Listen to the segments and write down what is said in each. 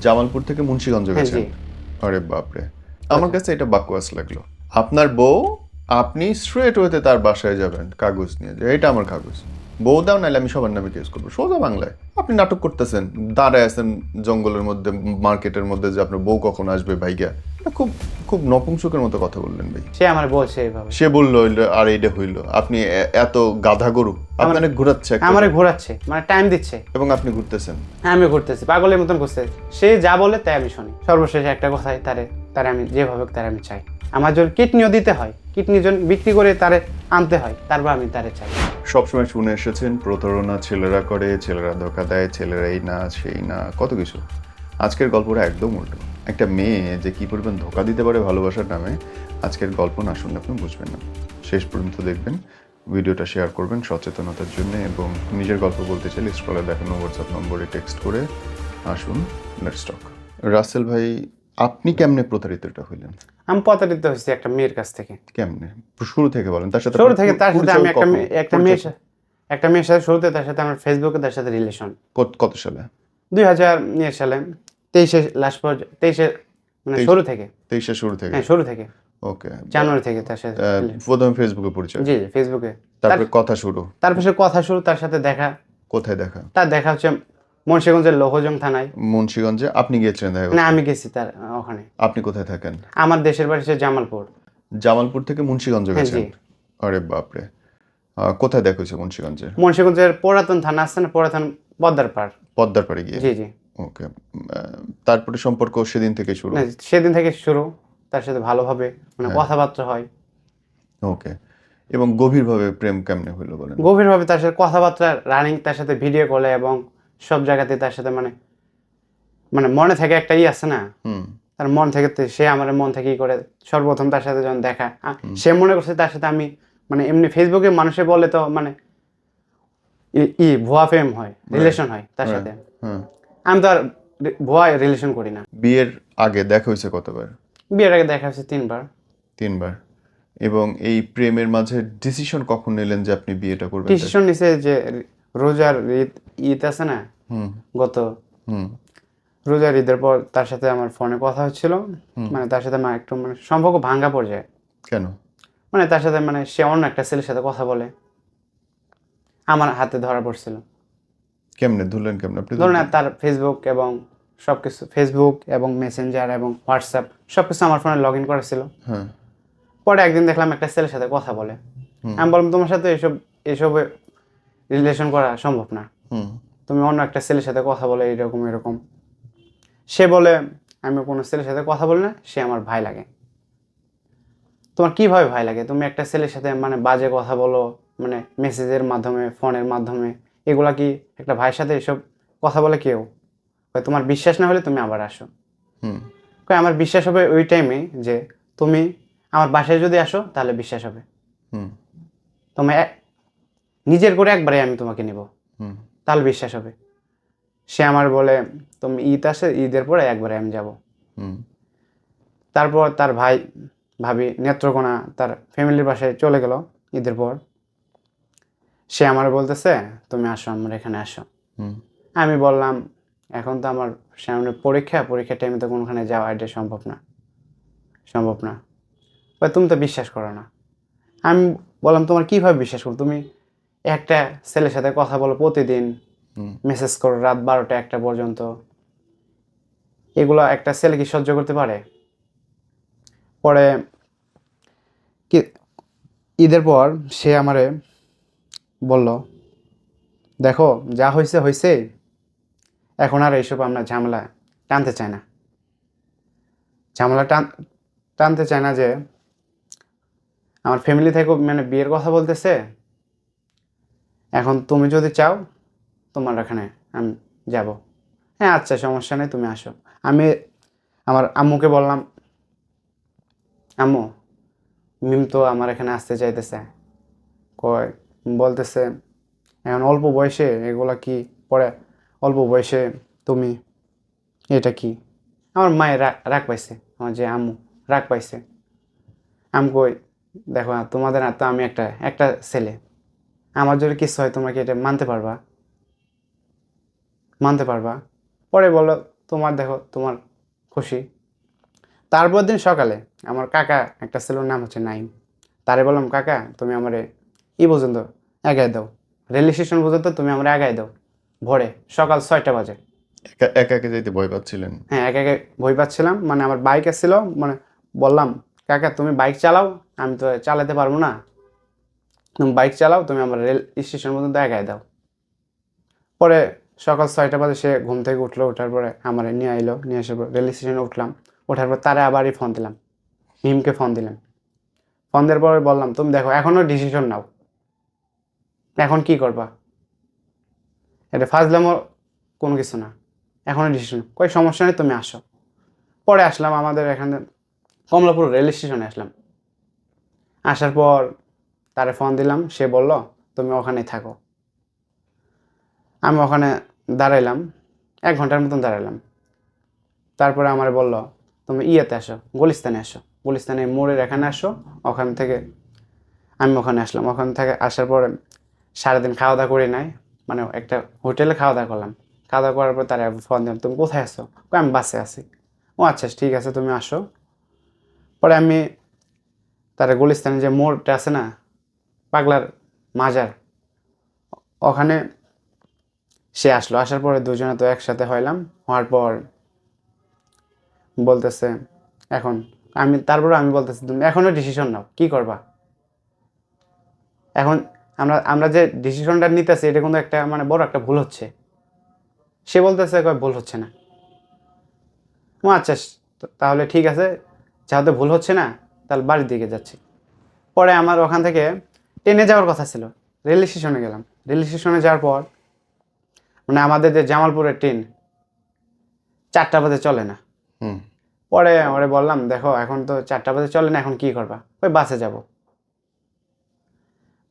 জামালপুর থেকে মুন্সিগঞ্জ হ্যাঁ, গেছেন? আরে বাপরে। আমার কাছে এটা বাকওয়াস লাগল। আপনার বউ আপনি স্ট্রেট ওয়েতে তার বাসায় যাবেন কাগজ নিয়ে। যে এটা আমার কাগজ। বউ দাও নাহলে আমি সবার নামে কেস করব। সোজা বাংলায়। আপনি নাটক করতেছেন দাঁড়ায় আছেন জঙ্গলের মধ্যে মার্কেটের মধ্যে যে আপনার বউ কখন আসবে ভাইগা। এটা খুব খুব নপুংসকের মতো কথা বললেন ভাই। সে আমার বলছে এইভাবে সে বলল আর এইটা হইল। আপনি এত গাধা গরু আপনাকে ঘুরাচ্ছে আমারে ঘোরাচ্ছে মানে টাইম দিচ্ছে। এবং আপনি ঘুরতেছেন। হ্যাঁ আমি ঘুরতেছি পাগলের মতন ঘুরতেছি। সে যা বলে তাই আমি শুনি। সর্বশেষ একটা কথাই তারে তারে আমি যেভাবে তারে আমি চাই। আমার জন্য কিডনিও দিতে হয়। কিডনি জন বিক্রি করে তারে আনতে হয়। তারপর আমি তারে চাই। সবসময় শুনে এসেছেন, প্রতারণা ছেলেরা করে, ছেলেরা ধোকা দেয় ছেলেরা এই না, সেই না, কত কিছু। আজকের গল্পটা একদম উল্টো। একটা মেয়ে যে কি পরিমাণ ধোকা দিতে পারে ভালোবাসার নামে, আজকের গল্প না শুনলে আপনি বুঝবেন না। শেষ পর্যন্ত দেখবেন, ভিডিওটা শেয়ার করবেন সচেতনতার জন্য এবং নিজের গল্প বলতে চাইলে স্ক্রলে দেখানো হোয়াটসঅ্যাপ নম্বরে টেক্সট করে আসুন লেটস টক রাসেল ভাই, আপনি কেমনে প্রতারিতটা হইলেন? আমি প্রতারিত হয়েছি একটা মেয়ের কাছ থেকে। কেমনে? শুরু থেকে বলেন তার সাথে শুরু থেকে তার সাথে আমি একটা মেয়ে- একটা মেয়ের সাথে একটা মেয়ের সাথে শুরুতে তার সাথে আমার ফেসবুকে তার সাথে রিলেশন কত- কত সালে? দুই হাজার সালে। তেইশে লাস্ট পর্যন্ত তেইশে মানে শুরু থেকে। তেইশে শুরু থেকে? হ্যাঁ শুরু থেকে। ওকে। জানুয়ারি থেকে তার সাথে প্রথমে ফেসবুকে পরিচয়? জি ফেসবুকে তারপরে কথা শুরু? তারপর কথা শুরু তার সাথে দেখা। কোথায় দেখা? তার দেখা হচ্ছে মুন্সিগঞ্জের লোহজং থানায়। মুন্সিগঞ্জে? আপনি গিয়েছিলেন দেখা করতে? না আমি গেছি তার ওখানে। আপনি কোথায় থাকেন? আমার দেশের বাড়ি হচ্ছে জামালপুর। জামালপুর থেকে মুন্সিগঞ্জ হ্যাঁ, গেছেন? জি। আরে বাপরে। আহ, কোথায় দেখা হয়েছে মুন্সিগঞ্জে? মুন্সিগঞ্জের পুরাতন থানা আছে না পুরাতন পদ্মার পাড় পদ্মার পাড়ে গিয়ে? জি জি। ওকে। তারপরে সম্পর্ক সেদিন থেকে শুরু? না, সেদিন থেকে শুরু। তার সাথে ভালোভাবে মানে হ্যাঁ। কথাবার্তা হয়। ওকে। এবং গভীরভাবে প্রেম কেমনে হইল বলেন? গভীরভাবে তার সাথে কথাবার্তা রানিং তার সাথে ভিডিও কলে এবং সব জায়গাতে তার সাথে মানে মানে মনে থেকে একটা ই আছে না? তার মন থেকে সে আমার মন থেকে করে সর্বপ্রথম তার সাথে যখন দেখা সে মনে করছে তার সাথে আমি মানে এমনি ফেসবুকে মানুষে বলে তো মানে ই- ভুয়া প্রেম হয় রিলেশন হয় তার সাথে। আমি তো আর ভুয়া রিলেশন করি না। বিয়ের আগে দেখা হয়েছে কতবার? বিয়ের আগে দেখা হচ্ছে তিনবার। তিনবার। এবং এই প্রেমের মাঝে ডিসিশন কখন নিলেন যে আপনি বিয়েটা করবেন? ডিসিশন নিছে যে রোজার ঈদ ঈদ আছে না? গত হুম। রোজার ঈদের পর তার সাথে আমার ফোনে কথা হচ্ছিল। মানে তার সাথে আমার একটু মানে সম্পর্ক ভাঙ্গা পড়ে কেন? মানে তার সাথে মানে সে অন্য একটা ছেলের সাথে কথা বলে। আমার হাতে ধরা পড়ছিল। কেমনে? ধরলেন কেমনে? আপনি ধরুন তার ফেসবুক এবং সব কিছু ফেসবুক এবং মেসেঞ্জার এবং হোয়াটসঅ্যাপ সব কিছু আমার ফোনে লগ ইন করা ছিল। হ্যাঁ। পরে একদিন দেখলাম একটা ছেলের সাথে কথা বলে। আমি বললাম তোমার সাথে এসব এসবে রিলেশন করা সম্ভব না। তুমি অন্য একটা ছেলের সাথে কথা বলে এরকম এরকম। সে বলে আমি কোনো ছেলের সাথে কথা বলি না সে আমার ভাই লাগে। তোমার কীভাবে ভাই লাগে? তুমি একটা ছেলের সাথে মানে বাজে কথা বলো মানে মেসেজের মাধ্যমে ফোনের মাধ্যমে এগুলা কি একটা ভাইয়ের সাথে এসব কথা বলে কেউ? তোমার বিশ্বাস না হলে তুমি আবার আসো। হুম। আমার বিশ্বাস হবে ওই টাইমে যে তুমি আমার বাসায় যদি আসো তাহলে বিশ্বাস হবে। হুম। তুমি এক- নিজের করে একবারে আমি তোমাকে নিব। তাহলে বিশ্বাস হবে। সে আমার বলে তুমি ঈদ আসে ঈদের পরে একবারে আমি যাব। তারপর তার ভাই ভাবি নেত্রকোনা তার ফ্যামিলির বাসায় চলে গেল ঈদের পর। সে আমার বলতেছে তুমি আসো আমার এখানে আসো। আমি বললাম এখন তো আমার সামনে পরীক্ষা পরীক্ষার টাইমে তো কোনোখানে যাওয়া এটা সম্ভব না। সম্ভব না। বা তুমি তো বিশ্বাস করো না। আমি বললাম তোমার কীভাবে বিশ্বাস করো? তুমি একটা ছেলের সাথে কথা বলো প্রতিদিন। মেসেজ করো রাত বারোটা একটা পর্যন্ত। এগুলো একটা ছেলে কি সহ্য করতে পারে? পরে কি ঈদের পর সে আমারে বলল দেখো যা হয়েছে হয়েছে এখন আর এইসব আমরা ঝামেলা টানতে চাই না। ঝামেলা টান টানতে চায় না যে আমার ফ্যামিলি থেকে মানে বিয়ের কথা বলতেছে এখন তুমি যদি চাও, তোমার এখানে আমি যাব। হ্যাঁ আচ্ছা সমস্যা নেই, তুমি আসো। আমি আমার আম্মুকে বললাম, আম্মু, মিম তো আমার এখানে আসতে চাইতেছে। কয়, বলতেছে, এখন অল্প বয়সে এগুলা কি পরে, অল্প বয়সে তুমি, এটা কি? আমার মায়ের রাগ পাইছে, আমার যে আম্মু রাগ পাইছে। আমি কই দেখো তোমাদের তো আমি একটা একটা ছেলে। আমার জন্য কিছু হয় তোমরা কি এটা মানতে পারবা? মানতে পারবা। পরে বলো তোমার দেখো তোমার খুশি। তারপর দিন সকালে আমার কাকা একটা ছেলের নাম হচ্ছে নাইম। তারে বললাম কাকা তুমি আমারে ই পর্যন্ত এগাই দাও। রেল স্টেশন পর্যন্ত তুমি আমরা এগাই দাও ভোরে সকাল ছয়টা বাজে। একা একা যাইতে ভয় পাচ্ছিলেন? হ্যাঁ একা একা ভয় পাচ্ছিলাম। মানে আমার বাইক এসেছিল মানে বললাম কাকা তুমি বাইক চালাও আমি তো চালাতে পারব না। তুমি বাইক চালাও, তুমি আমার রেল স্টেশন পর্যন্ত একাই দাও। পরে সকাল ছয়টা বাজে সে ঘুম থেকে উঠল ওঠার পরে আমার নিয়ে আইলো, নিয়ে আসার পর রেল স্টেশনে উঠলাম। ওঠার পর তারে আবারই ফোন দিলাম। মিমকে ফোন দিলাম ফোন দেওয়ার পরে বললাম, তুমি দেখো এখনও ডিসিশন নাও। এখন কি করবা? এটা ফাজলামো কোনো কিছু না। এখনও ডিসিশন কই, সমস্যা নেই, তুমি আসো। পরে আসলাম, আমাদের এখানে কমলাপুর রেল স্টেশনে আসলাম। আসার পর তারে ফোন দিলাম, সে বলল, তুমি ওখানে থাকো। আমি ওখানে দাঁড়াইলাম, এক ঘণ্টার মতন দাঁড়াইলাম। তারপরে আমার বলল, তুমি ইয়েতে আসো, গুলিস্তানে আসো। গুলিস্তানে মোড়ের এখানে আসো, ওখান থেকে আমি ওখানে আসলাম। ওখান থেকে আসার পরে সারাদিন খাওয়া দাওয়া করি নাই মানে একটা হোটেলে খাওয়া দাওয়া করলাম। খাওয়া দাওয়া করার পর তারা ফোন দিলাম, তুমি কোথায় আসো আমি বাসে আছি। ও আচ্ছা ঠিক আছে, তুমি আসো। পরে আমি তার গুলিস্তানে যে মোড়টা আছে না পাগলার মাজার। ওখানে সে আসলো। আসার পরে দুজনে তো একসাথে হইলাম। হওয়ার পর বলতেছে, এখন আমি তারপরে আমি বলতেছি, তুমি এখনও ডিসিশন নাও, কি করবা? এখন আমরা আমরা যে ডিসিশনটা নিতেছি, এটা কিন্তু একটা মানে বড় একটা ভুল হচ্ছে। সে বলতেছে কয় ভুল হচ্ছে না। ও আচ্ছা তাহলে ঠিক আছে, যেহেতু ভুল হচ্ছে না, তাহলে বাড়ির দিকে যাচ্ছি। পরে আমার ওখান থেকে ট্রেনে যাওয়ার কথা ছিল। রেল স্টেশনে গেলাম। রেল স্টেশনে যাওয়ার পর মানে আমাদের যে জামালপুরের ট্রেন চারটা বাজে চলে না। পরে ওরে বললাম দেখো এখন তো চারটা বাজে চলে না এখন কি করবা? ওই বাসে যাব।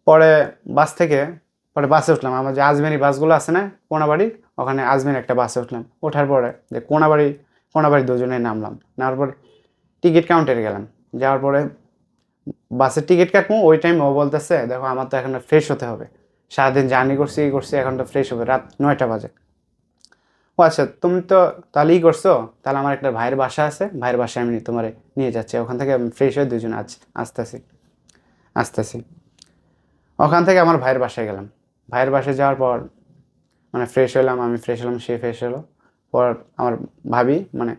পরে বাস থেকে পরে বাসে উঠলাম। আমার যে আজমেরি বাসগুলো আছে না কোনাবাড়ি ওখানে আজমের একটা বাসে উঠলাম। ওঠার পরে যে কোনাবাড়ি কোনাবাড়ি দুজনে নামলাম। নামার পরে টিকিট কাউন্টারে গেলাম। যাওয়ার পরে বাসের টিকিট কাটবো ওই টাইম ও বলতেছে, দেখো, আমার তো এখন ফ্রেশ হতে হবে। সারাদিন জার্নি করছি, ই করছি, এখন তো ফ্রেশ হবে, রাত নয়টা বাজে। ও আচ্ছা তুমি তো তাহলে ই করছ? তাহলে আমার একটা ভাইয়ের বাসা আছে, ভাইয়ের বাসায় আমি তোমার নিয়ে যাচ্ছি। ওখান থেকে আমি ফ্রেশ হয়ে দুজন আজ আসতেছি আসতেছি। ওখান থেকে আমার ভাইয়ের বাসায় গেলাম। ভাইয়ের বাসায় যাওয়ার পর মানে ফ্রেশ হলাম, আমি ফ্রেশ হলাম, সে ফ্রেশ হলো। পর আমার ভাবি মানে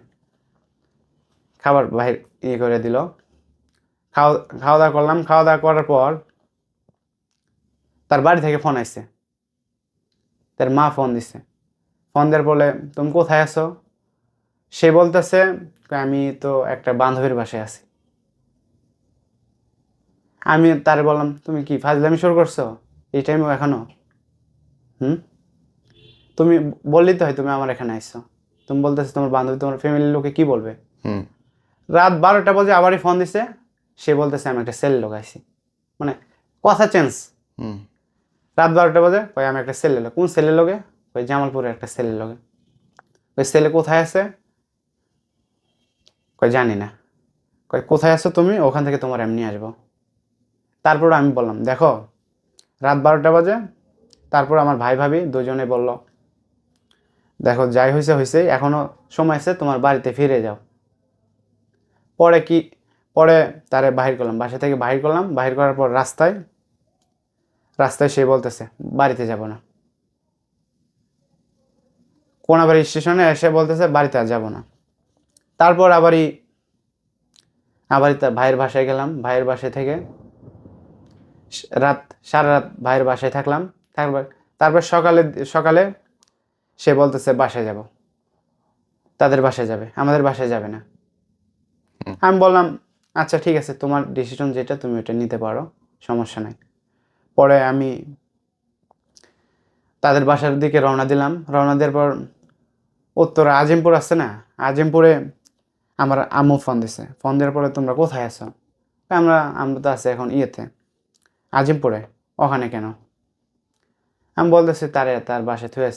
খাবার বাহির ইয়ে করে দিল। খাওয়া খাওয়া দাওয়া করলাম। খাওয়া দাওয়া করার পর তার বাড়ি থেকে ফোন আসছে তার মা ফোন দিছে। ফোন দেওয়ার বলে তুমি কোথায় আছো? সে বলতেছে আমি তো একটা বান্ধবীর বাসায় আছি। আমি তারে বললাম তুমি কি ফাজলামি শুরু করছ? এই টাইমেও এখনও? হুম? তুমি বললি তো হয় তুমি আমার এখানে আসছো তুমি বলতেছো তোমার বান্ধবী তোমার ফ্যামিলির লোকে কি বলবে? হুম। রাত বারোটা বাজে আবারই ফোন দিছে। সে বলতেছে আমি একটা সেল লোকাইছি মানে কথা চেঞ্জ হুম। রাত বারোটা বাজে কই আমি একটা সেলের লোক। কোন সেলের লোকে? ওই জামালপুরের একটা সেলের লোকে। ওই সেলে কোথায় আছে? কই জানি না। কই কোথায় আছো তুমি? ওখান থেকে তোমার এমনি আসব। তারপর আমি বললাম দেখো রাত বারোটা বাজে। তারপর আমার ভাই ভাবি দুজনে বলল দেখো যাই হয়েছে হয়েছে এখনও সময় আছে তোমার বাড়িতে ফিরে যাও। পরে কি পরে তারে বাহির করলাম। বাসা থেকে বাহির করলাম। বাহির করার পর রাস্তায় রাস্তায় সে বলতেছে বাড়িতে যাব না। কোনাবাড়ি স্টেশনে এসে বলতেছে বাড়িতে আর যাব না। তারপর আবারই আবারই তার ভাইয়ের বাসায় গেলাম। ভাইয়ের বাসায় থেকে রাত সারা রাত ভাইয়ের বাসায় থাকলাম। তারপর তারপর সকালে সকালে সে বলতেছে বাসায় যাব। তাদের বাসায় যাবে। আমাদের বাসায় যাবে না। আমি বললাম আচ্ছা ঠিক আছে। তোমার ডিসিশন যেটা, তুমি ওটা নিতে পারো। সমস্যা নাই। পরে আমি তাদের বাসার দিকে রওনা দিলাম। রওনা দেওয়ার পর উত্তরে আজিমপুর আছে না? আজিমপুরে আমার আম্মু ফোন দিছে। ফোন দেওয়ার পরে, তোমরা কোথায় আছো? আমরা আমরা তো আছি এখন ইয়েতে। আজিমপুরে। ওখানে কেন? আমি বলতেছি, তারে, তার বাসায় থুয়ে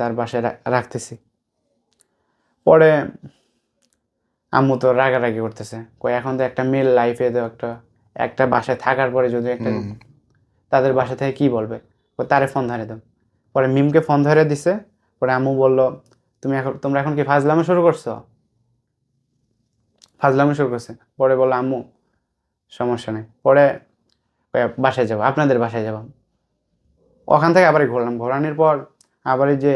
তার বাসায় রাখতেছি। পরে আম্মু তো রাগারাগি করতেছে। কই এখন তো একটা মেল লাইফে তো একটা একটা বাসায় থাকার পরে যদি একটা তাদের বাসা থেকে কি বলবে? তারে ফোন ধরে দাও। পরে মিমকে ফোন ধরে দিছে। পরে আম্মু বলল তুমি এখন তোমরা এখন কি ফাজলামো শুরু করছ? ফাজলামো শুরু করছে। পরে বলল আম্মু সমস্যা নেই। পরে বাসায় যাব আপনাদের বাসায় যাব। ওখান থেকে আবার ঘুরলাম। ঘোরানোর পর আবার এই যে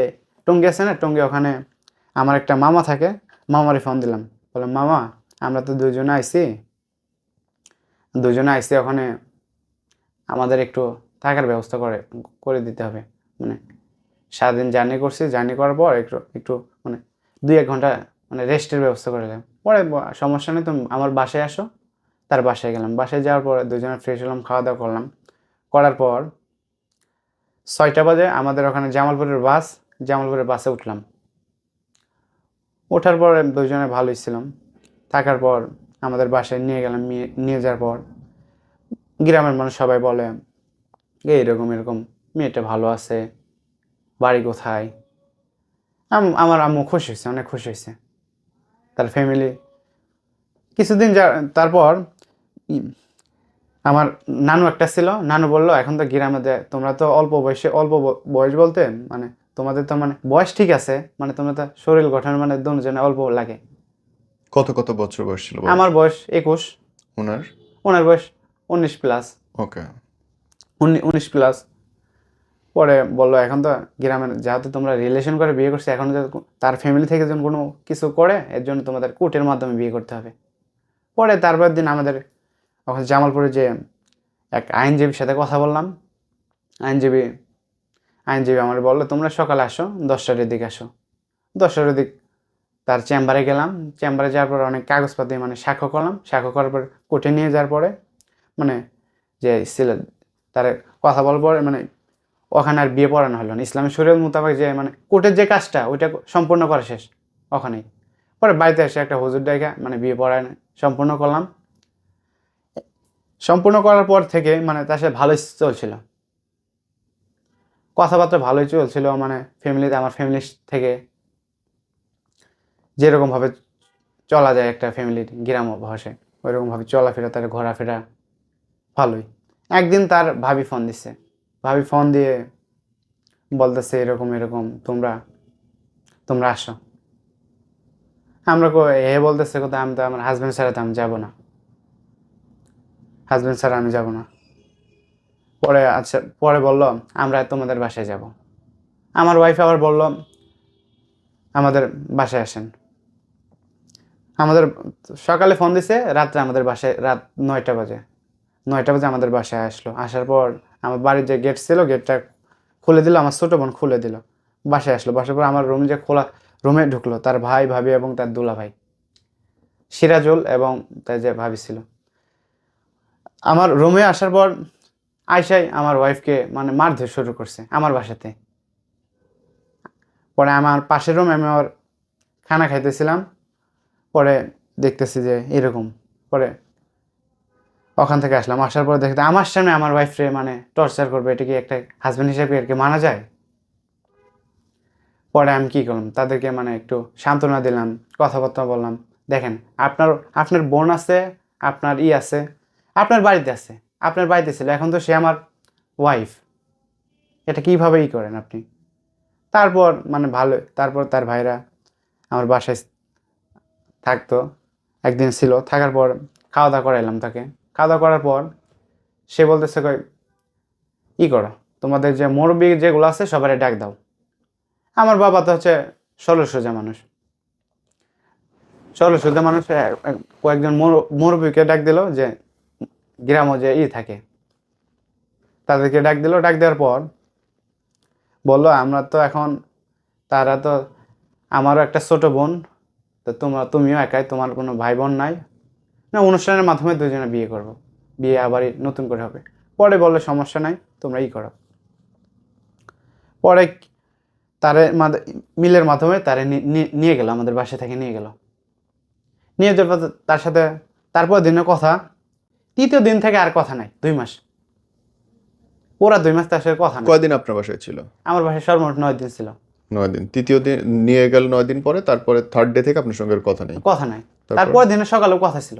টঙ্গি আছে না টঙ্গি ওখানে আমার একটা মামা থাকে মামারে ফোন দিলাম। বললাম, মামা, আমরা তো দুজনে আইছি। দুজনে আইছি ওখানে আমাদের একটু থাকার ব্যবস্থা করে করে দিতে হবে। মানে সারাদিন জার্নি করছি, জার্নি করার পর একটু একটু মানে দুই এক ঘণ্টা মানে রেস্টের ব্যবস্থা করে দিলাম। পরে সমস্যা নেই তুমি আমার বাসায় আসো। তার বাসায় গেলাম। বাসায় যাওয়ার পরে দুজনে ফ্রেশ হলাম, খাওয়া দাওয়া করলাম। করার পর ছয়টা বাজে আমাদের ওখানে জামালপুরের বাস, জামালপুরের বাসে উঠলাম। ওঠার পরে দুজনে ভালোই ছিলাম। থাকার পর আমাদের বাসায় নিয়ে গেলাম, নিয়ে- যাওয়ার পর গ্রামের মানুষ সবাই বলে "এই এরকম, মেয়েটা ভালো আছে, বাড়ি কোথায়? আম- আমার আম্মু খুশি হয়েছে, অনেক খুশি হয়েছে। তার ফ্যামিলি কিছুদিন যা, তারপর আমার নানু একটা ছিল, নানু বলল, এখন তো গ্রামে তোমরা তো অল্প বয়সে, অল্প বয়স বলতে মানে তোমাদের তো মানে বয়স ঠিক আছে মানে তোমরা তো শরীর গঠন মানে দুজনে অল্প লাগে। কত কত বছর বয়স ছিল আমার বয়স একুশ। ওনার? ওনার বয়স উনিশ প্লাস ওকে। উনিশ প্লাস পরে বলল এখন তো গ্রামের যেহেতু তোমরা রিলেশন করে বিয়ে করছ এখন তার ফ্যামিলি থেকে যখন কোনো কিছু করে এর জন্য তোমাদের কোর্টের মাধ্যমে বিয়ে করতে হবে। পরে তারপর দিন আমাদের ওখানে জামালপুরে যে এক আইনজীবীর সাথে কথা বললাম। আইনজীবী আইনজীবী আমার বলল, তোমরা সকালে আসো, দশটার দিকে আসো। দশটার দিক তার চেম্বারে গেলাম। চেম্বারে যাওয়ার পর অনেক কাগজপাতি মানে সাক্ষ্য করলাম। সাক্ষ্য করার পর কোর্টে নিয়ে যাওয়ার পরে মানে যে ছিল তার কথা বলার পরে মানে ওখানে আর বিয়ে পড়ানো হলো না। ইসলামী শরীয়ত মোতাবেক যে মানে কোর্টের যে কাজটা, ওইটা সম্পূর্ণ করা শেষ, ওখানেই। পরে বাড়িতে এসে একটা হুজুর ডাইকা মানে বিয়ে পড়ায় সম্পূর্ণ করলাম। সম্পূর্ণ করার পর থেকে মানে তার সাথে ভালোই চলছিল। কথাবার্তা ভালোই চলছিল মানে ফ্যামিলিতে আমার ফ্যামিলি থেকে যেরকমভাবে চলা যায় একটা ফ্যামিলির গ্রাম ভাষায় ওইরকমভাবে চলাফেরা, তার ঘোরাফেরা ভালোই। একদিন তার ভাবি ফোন দিচ্ছে ভাবি ফোন দিয়ে বলতেছে, এরকম এরকম, তোমরা তোমরা আসো। আমরা কো, এ, বলতেছে কোথায়? আমি তো আমার হাজব্যান্ড ছাড়া তো আমি যাব না। হাজব্যান্ড ছাড়া আমি যাব না। পরে আচ্ছা পরে বলল, আমরা তোমাদের বাসায় যাব। আমার ওয়াইফ আবার বলল, আমাদের বাসায় আসেন। আমাদের সকালে ফোন দিছে, রাত্রে আমাদের বাসায়, রাত নয়টা বাজে। নয়টা বাজে আমাদের বাসায় আসলো। আসার পর আমার বাড়ির যে গেট ছিল গেটটা খুলে দিল, আমার ছোটো বোন খুলে দিল। বাসায় আসলো। বাসার পর আমার রুম যে খোলা রুমে ঢুকলো, তার ভাই, ভাবি এবং তার দুলা ভাই সিরাজুল এবং তার যে ভাবি ছিল। আমার রুমে আসার পর আয়সাই আমার ওয়াইফকে মানে মারধর শুরু করছে আমার বাসাতে। পরে আমার পাশের রুমে আমি আমার খানা খাইতেছিলাম। পরে দেখতেছি যে এরকম। পরে ওখান থেকে আসলাম। আসার পর দেখতে আমার সামনে আমার ওয়াইফরে মানে টর্চার করবে, এটা কি একটা হাজব্যান্ড হিসেবে আর কি মানা যায়? পরে আমি কি করলাম? তাদেরকে মানে একটু সান্ত্বনা দিলাম, কথাবার্তা বললাম। দেখেন, আপনার আপনার বোন আছে, আপনার ই আছে, আপনার বাড়িতে আছে। আপনার বাড়িতে ছিল, এখন তো সে আমার ওয়াইফ এটা কীভাবেই করেন আপনি? তারপর মানে ভালো, তারপর তার ভাইরা আমার বাসায় থাকতো, একদিন ছিল, থাকার পর খাওয়া দাওয়া করাইলাম তাকে। খাওয়া দাওয়া করার পর সে বলতেছে, কই, ই করো, তোমাদের যে মুরব্বী যেগুলো আছে সবারই ডাক দাও। আমার বাবা তো হচ্ছে ষোলো সোজা মানুষ। ষোলো সোজা মানুষ কয়েকজন মুর- মুরব্বীকে ডাক দিল যে গ্রামও যে ই থাকে। তাদেরকে ডাক দিল, ডাক দেওয়ার পর বলল, আমরা তো এখন, তারা তো আমারও একটা ছোট বোন, তো তোমরা, তুমিও একাই, তোমার কোনো ভাই বোন নাই। না, অনুষ্ঠানের মাধ্যমে দুজনে বিয়ে করব। বিয়ে আবারই নতুন করে হবে। পরে বললে, সমস্যা নাই, তোমরা ই করো। পরে তারে মিলের মাধ্যমে তারে নিয়ে গেল, আমাদের বাসা থেকে নিয়ে গেল। নিয়ে যাওয়ার পর তার সাথে তারপর দিনের কথা তৃতীয় দিন থেকে আর কথা নাই দুই মাস। ওরা দুই মাস তার সাথে কথা নাই। কয়দিন আপনার বাসায় ছিল? আমার বাসায় সর্বমোট নয় দিন ছিল। নয় দিন। তৃতীয় দিন নিয়ে গেল নয় দিন পরে তারপরে থার্ড ডে থেকে আপনার সঙ্গে কথা নেই। কথা নাই। তারপর? দিনে সকালেও কথা ছিল।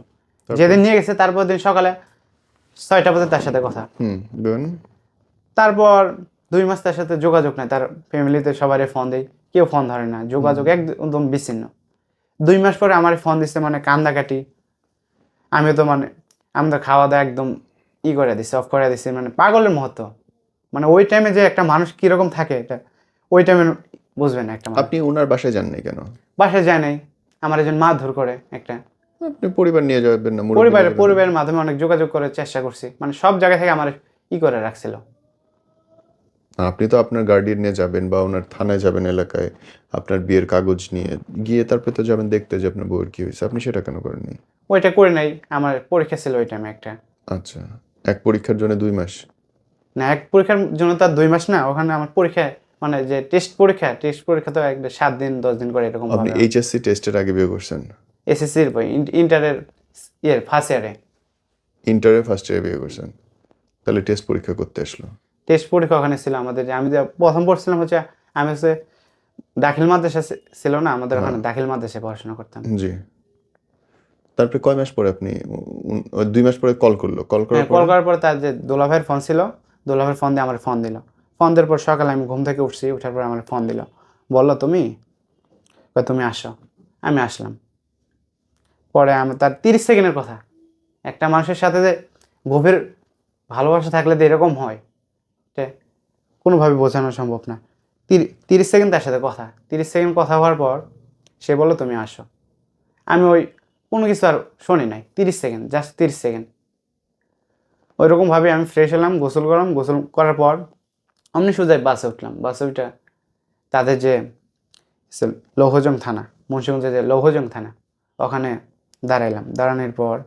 যেদিন নিয়ে গেছে তারপর দিন সকালে ছয়টা বাজে তার সাথে কথা। হুম তারপর দুই মাস তার সাথে যোগাযোগ নাই। তার ফ্যামিলিতে সবারই ফোন দেয় কেউ ফোন ধরে না। যোগাযোগ একদম বিচ্ছিন্ন। দুই মাস পরে আমার ফোন দিচ্ছে মানে কান্দাকাটি। আমি তো মানে আমি তো খাওয়া দাওয়া একদম ই করে দিছে অফ করে দিছে মানে পাগলের মতো। মানে ওই টাইমে যে একটা মানুষ কীরকম থাকে এটা ওই টাইমে বুঝবেন একটা আপনি ওনার বাসায় যান নাই কেন? বাসায় যায় নাই। আমার একজন মারধর করে একটা। আপনি পরিবার নিয়ে যাবেন না পরিবারের পরিবারের মাধ্যমে অনেক যোগাযোগ করার চেষ্টা করছি। মানে সব জায়গা থেকে আমার ই করে রাখছিল। আপনি তো আপনার গার্ডিয়ান নিয়ে যাবেন বা ওনার থানায় যাবেন এলাকায় আপনার বিয়ের কাগজ নিয়ে গিয়ে তারপরে তো যাবেন দেখতে যে আপনার বউয়ের কি হয়েছে। আপনি সেটা কেন করেননি? ওইটা করে নাই আমার পরীক্ষা ছিল ওই টাইমে একটা। আচ্ছা এক পরীক্ষার জন্য দুই মাস? না এক পরীক্ষার জন্য তার দুই মাস না ওখানে আমার পরীক্ষা মানে যে টেস্ট পরীক্ষা টেস্ট পরীক্ষা তো একটা সাত দিন দশ দিন করে এরকম আপনি এইচএসসি টেস্টের আগে বিয়ে করছেন? এসএসসির ইন্টারের ইয়ের ফার্স্ট ইয়ারে ইন্টারে ফার্স্ট ইয়ারে বিয়ে করছেন। তাহলে টেস্ট পরীক্ষা করতে আসলো। টেস্ট পরীক্ষা ওখানে ছিল আমাদের যে আমি যে প্রথম পড়ছিলাম হচ্ছে আমি হচ্ছে দাখিল মাদ্রাসা ছিল না আমাদের ওখানে দাখিল মাদ্রাসায় পড়াশোনা করতাম। জি। তারপরে কয় মাস পরে আপনি দুই মাস পরে কল করল? কল করার হ্যাঁ, কল করার পর তার যে দোলাভাইয়ের ফোন ছিল দোলাভাইয়ের ফোন দিয়ে আমার ফোন দিল। ফোন দেওয়ার পর সকালে আমি ঘুম থেকে উঠছি উঠার পর আমার ফোন দিল। বলল তুমি? তুমি আসো। আমি আসলাম। পরে আমি তার তিরিশ সেকেন্ডের কথা। একটা মানুষের সাথে যে গভীর ভালোবাসা থাকলে তো এরকম হয় কোনোভাবে বোঝানো সম্ভব না। তিরি- তিরিশ সেকেন্ড তার সাথে কথা। তিরিশ সেকেন্ড কথা হওয়ার পর সে বলল, তুমি আসো। আমি ওই কোনো কিছু আর শুনি নাই। তিরিশ সেকেন্ড জাস্ট তিরিশ সেকেন্ড। ওইরকমভাবে আমি ফ্রেশ হলাম, গোসল করলাম। গোসল করার পর অমনি সোজাই বাসে উঠলাম। বাসে উঠে তাদের যে লৌহজং থানা, মুন্সিগঞ্জের যে লৌহজং থানা, ওখানে দাঁড়াইলাম। দাঁড়ানোর পর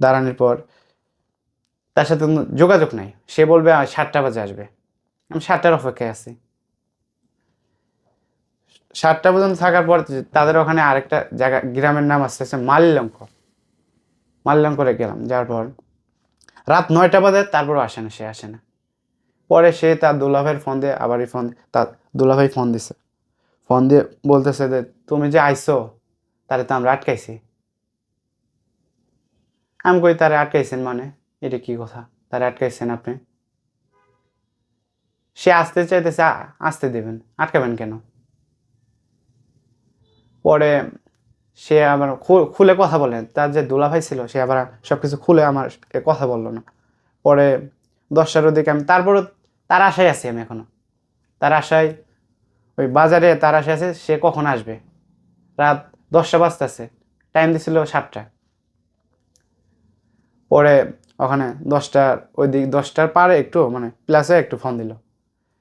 দাঁড়ানোর পর তার সাথে যোগাযোগ নাই। সে বলবে সাতটা বাজে আসবে। আমি সাতটার অপেক্ষায় আছি। সাতটা পর্যন্ত থাকার পর তাদের ওখানে আরেকটা জায়গা, গ্রামের নাম আসছে হচ্ছে মালিলঙ্ক মালিলঙ্করে গেলাম, যাওয়ার পর রাত নয়টা বাজে, তারপরও আসে না, সে আসে না। পরে সে তার দুলাভাইয়ের ফোন দিয়ে, আবারই ফোন, তার দুলাভাই ফোন দিছে। ফোন দিয়ে বলতেছে যে, তুমি যে আইছো, তারে তো আমরা আটকাইছি। আমি কই, তারে আটকাইছেন মানে? এটা কি কথা? তার আটকাইছেন আপনি? সে আসতে চাইতেছে আসতে দেবেন। আটকাবেন কেন? পরে সে আবার খুলে কথা বলেন তার যে দুলাভাই ছিল, সে আবার সব কিছু খুলে আমার কথা বলল না। পরে দশটার দিকে আমি, তারপরও তার আশায় আছি আমি এখনও। তার আশায়, ওই বাজারে তার আশায় আছে, সে কখন আসবে? রাত দশটা বাজতেছে, টাইম দিছিল সাতটা। পরে ওখানে দশটার ওই দিক দশটার পারে একটু মানে প্লাসে একটু ফোন দিল।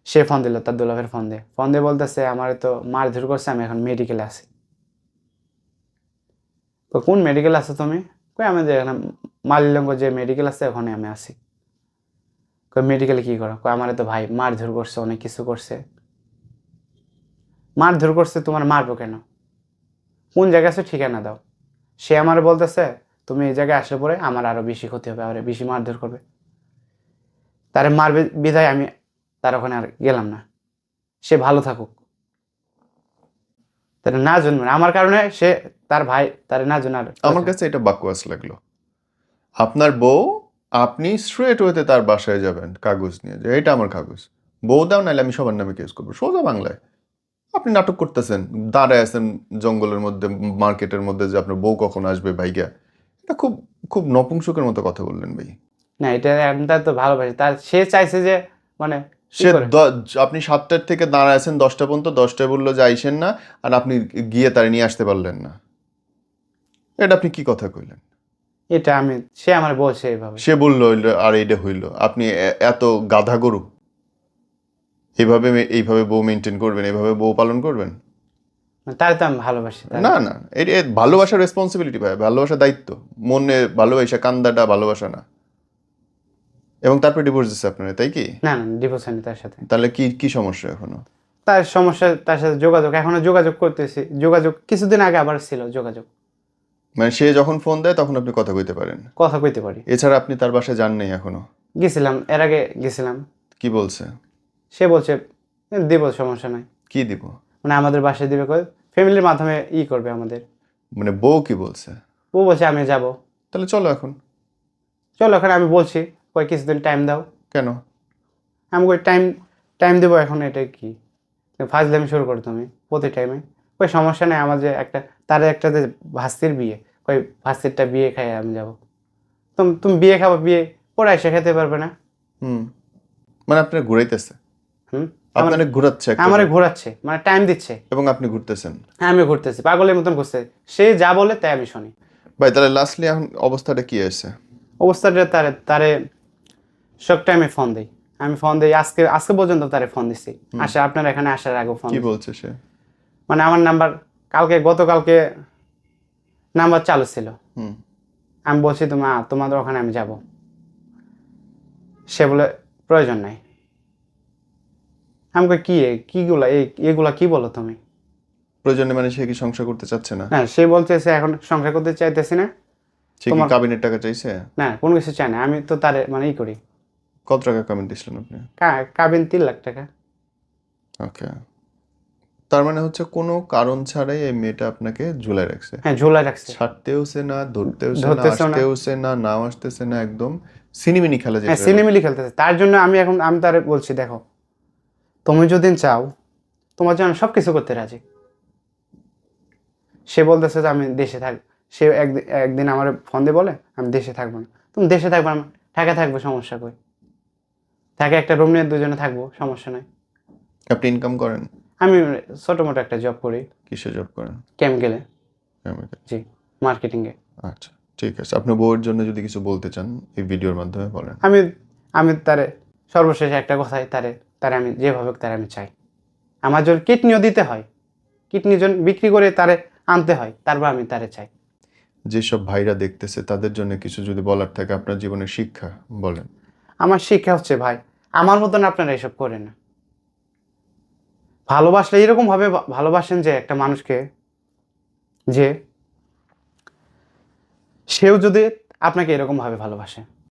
সে ফোন দিল, তার দুলাভের ফোন দিয়ে। ফোন দিয়ে বলতেছে, আমার তো মারধর করছে, আমি এখন মেডিকেলে আছি। কোন মেডিকেল আছে তুমি? কই আমি যে এখানে মালিলঙ্গ যে মেডিকেল আছে, ওখানে আমি আছি। কই মেডিকেলে কি করো? কই আমার তো ভাই মারধর করছে, অনেক কিছু করছে। মারধর করছে, তোমার মারবো কেন? কোন জায়গায় আছে ঠিকানা দাও। সে আমার বলতেছে তুমি এই জায়গায় আসলে পরে আমার আরও বেশি ক্ষতি হবে, আর বেশি মারধর করবে। তারে মারবে বিধায় আমি তার ওখানে আর গেলাম না। সে ভালো থাকুক। তার না জন্মে আমার কারণে সে তার ভাই তার না জন্য আমার কাছে এটা বাকওয়াস লাগল। আপনার বউ, আপনি স্ট্রেট ওয়েতে তার বাসায় যাবেন, কাগজ নিয়ে। যে এটা আমার কাগজ। বউ দাও, নাহলে আমি সবার নামে কেস করব। সোজা বাংলায়। আপনি নাটক করতেছেন, দাঁড়ায় আছেন জঙ্গলের মধ্যে, মার্কেটের মধ্যে যে আপনার বউ কখন আসবে ভাইগা? এটা খুব খুব নপুংসকের মতো কথা বললেন ভাই। না এটা আমি তার তো ভালোবাসি। তার সে চাইছে যে মানে সে আপনি সাতটার থেকে দাঁড়ায় আছেন দশটা পর্যন্ত দশটায় বলল যে আইসেন না আর আপনি গিয়ে তার নিয়ে আসতে পারলেন না। এটা আপনি কি কথা কইলেন? এটা আমি সে আমার বলছে এইভাবে। সে বলল আর এইটা হইল। আপনি এত গাধা গরু এইভাবে মে- এইভাবে বউ মেনটেন করবেন এইভাবে বউ পালন করবেন? তার তো আমি ভালোবাসি না না এটা ভালোবাসার রেসপন্সিবিলিটি ভাই ভালোবাসা দায়িত্ব। মনে ভালোবাসা কান্দাটা ভালোবাসা না। এবং তারপর ডিভোর্স দিচ্ছে আপনারা তাই কি? না না ডিভোর্স হয়নি তার সাথে। তাহলে কি কি সমস্যা এখনও? তার সমস্যা তার সাথে যোগাযোগ এখনও যোগাযোগ করতেছি। যোগাযোগ কিছুদিন আগে আবার ছিল যোগাযোগ। মানে সে যখন ফোন দেয় তখন আপনি কথা কইতে পারেন। কথা কইতে পারি। এছাড়া আপনি তার বাসায় যান নেই এখনও? গেছিলাম এর আগে গেছিলাম। কি বলছে? সে বলছে "এ, দিব সমস্যা নাই। কি দিব? মানে আমাদের বাসায় দিবে কই? ফ্যামিলির মাধ্যমে ই করবে আমাদের। মানে বউ কি বলছে? ও বলছে আমি যাব। তাহলে চলো এখন। চলো এখন আমি বলছি কই কিছুদিন টাইম দাও। কেন? আমি কই টাইম টাইম দেবো এখন এটা কি? ফাজলামি শুরু করো তুমি প্রতি টাইমে ওই সমস্যা নেই আমার যে একটা তার একটা যে ভাস্তির বিয়ে। ওই ভাস্তিরটা বিয়ে খাই আমি যাব। তুমি তুমি বিয়ে খাব বিয়ে পরে এসে খেতে পারবে না। হুম। মানে আপনার ঘুরাইতেছে? হুম। আপনার ঘুরাচ্ছে আমারে ঘোরাচ্ছে মানে টাইম দিচ্ছে। এবং আপনি ঘুরতেছেন। হ্যাঁ আমি ঘুরতেছি পাগলের মতন ঘুরছে। সে যা বলে তাই আমি শুনি। ভাই তাহলে লাস্টলি এখন অবস্থাটা কি আছে অবস্থাটা তারে তারে সব টাইমে ফোন দিই। আমি ফোন দিই আজকে আজকে পর্যন্ত তারে ফোন দিছি। আসে আপনার এখানে আসার আগে ফোন কি বলছে সে? মানে আমার নাম্বার কালকে গতকালকে নাম্বার চালু ছিল। আমি বলছি তোমার তোমাদের ওখানে আমি যাব। সে বলে প্রয়োজন নাই। আমাকে কি এ- কিগুলা এই এগুলা কি বলো তুমি? প্রয়োজনে মানে সে কি সংসার করতে চাচ্ছে না? হ্যাঁ সে বলছে সে এখন সংসার করতে চাইতেছি না। সে কি কাবিনের টাকা চাইছে? না কোনো কিছু চাই না। আমি তো তারে মানে ই করি। কত টাকা কাবিন দিছিলেন আপনি? কাবিন তিন লাখ টাকা। ওকে। তার মানে হচ্ছে কোনো কারণ ছাড়াই এই মেয়েটা আপনাকে ঝুলাই রাখছে? হ্যাঁ ঝোলাই রাখছে। ছাড়তেওছে না ধরতেওছে না। আসতেওছে না নাও আসতেছে না একদম সিনেমিনি খেলা হ্যাঁ যেটা সিনেমিলি খেলতেছে। তার জন্য আমি এখন আমি তার বলছি দেখো তুমি যদি চাও তোমার জন্য সব কিছু করতে রাজি। সে বলতেছে যে আমি দেশে থাক সে একদিন আমার ফোন দিয়ে বলে আমি দেশে থাকব না। তুমি দেশে থাকবে না ঢাকা থাকব সমস্যা কই? ঢাকা একটা রুম নিয়ে দুজনে থাকব সমস্যা নাই। আপনি ইনকাম করেন? আমি ছোটো মোটো একটা জব করি। কিসে জব করেন? ক্যাম্প গেলে জি মার্কেটিংয়ে আচ্ছা ঠিক আছে। আপনি বউয়ের জন্য যদি কিছু বলতে চান এই ভিডিওর মাধ্যমে বলেন। আমি আমি তারে সর্বশেষ একটা কথাই তারে তারে আমি যেভাবে তারে আমি চাই। আমার জন্য কিডনিও দিতে হয়। কিডনি জন বিক্রি করে তারে আনতে হয় তারপর আমি তারে চাই। যেসব ভাইরা দেখতেছে তাদের জন্য কিছু যদি বলার থাকে আপনার জীবনের শিক্ষা বলেন। আমার শিক্ষা হচ্ছে ভাই আমার মতন আপনারা এসব করেন না। ভালোবাসলে এরকম ভাবে ভালোবাসেন যে একটা মানুষকে যে সেও যদি আপনাকে এরকম ভাবে ভালোবাসে।